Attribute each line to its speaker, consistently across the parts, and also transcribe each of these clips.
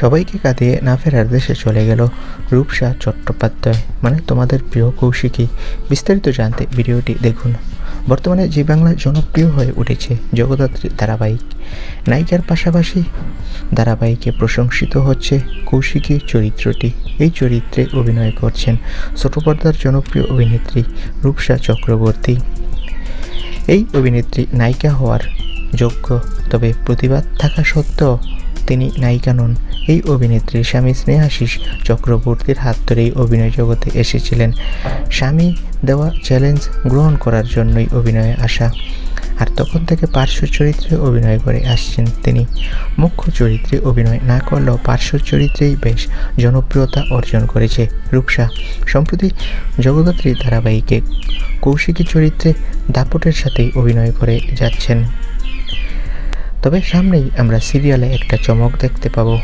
Speaker 1: সবাইকে কাঁদিয়ে না ফেরার দেশে চলে গেল রূপসা চট্টোপাধ্যায়। মানে তোমাদের প্রিয় কৌশিকী। বিস্তারিত জানতে ভিডিওটি দেখুন। বর্তমানে জি বাংলায় জনপ্রিয় হয়ে উঠেছে জগদ্ধাত্রী ধারাবাহিক। নায়িকার পাশাপাশি ধারাবাহিকে প্রশংসিত হচ্ছে কৌশিকী চরিত্রটি। এই চরিত্রে অভিনয় করছেন ছোট পর্দার জনপ্রিয় অভিনেত্রী রূপসা চক্রবর্তী। এই অভিনেত্রী নায়িকা হওয়ার যোগ্য, তবে প্রতিবাদ থাকা সত্ত্বেও তিনি নায়িকা নন। এই অভিনেত্রী স্বামী স্নেহাশিস চক্রবর্তীর হাত ধরেই অভিনয় জগতে এসেছিলেন। স্বামী দেওয়া চ্যালেঞ্জ গ্রহণ করার জন্যই অভিনয়ে আসা। আর তখন থেকে পার্শ্ব চরিত্রে অভিনয় করে আসছেন তিনি। মুখ্য চরিত্রে অভিনয় না করলেও পার্শ্ব চরিত্রেই বেশ জনপ্রিয়তা অর্জন করেছে রূপসা। সম্প্রতি জগদ্ধাত্রী ধারাবাহিকে কৌশিকী চরিত্রে দাপটের সাথেই অভিনয় করে যাচ্ছেন। তবে সামনেই আমরা সিরিয়ালে একটা চমক দেখতে পাবো।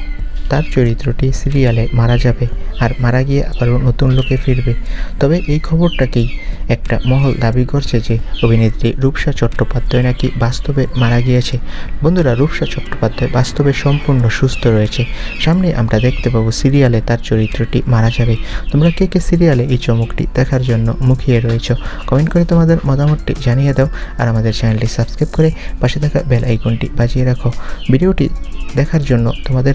Speaker 1: তার চরিত্রটি সিরিয়ালে মারা যাবে আর মারা গিয়ে আবারও নতুন লোকে ফিরবে। তবে এই খবরটাকেই একটা মহল দাবি করছে যে অভিনেত্রী রূপসা চট্টোপাধ্যায় নাকি বাস্তবে মারা গিয়েছে। বন্ধুরা, রূপসা চট্টোপাধ্যায় বাস্তবে সম্পূর্ণ সুস্থ রয়েছে। সামনে আমরা দেখতে পাবো সিরিয়ালে তার চরিত্রটি মারা যাবে। তোমরা কে কে সিরিয়ালে এই চমকটি দেখার জন্য মুখিয়ে রয়েছ? কমেন্ট করে তোমাদের মতামতটি জানিয়ে দাও আর আমাদের চ্যানেলটি সাবস্ক্রাইব করে পাশে থাকা বেল আইকনটি বাজিয়ে রাখো। ভিডিওটি দেখার জন্য তোমাদের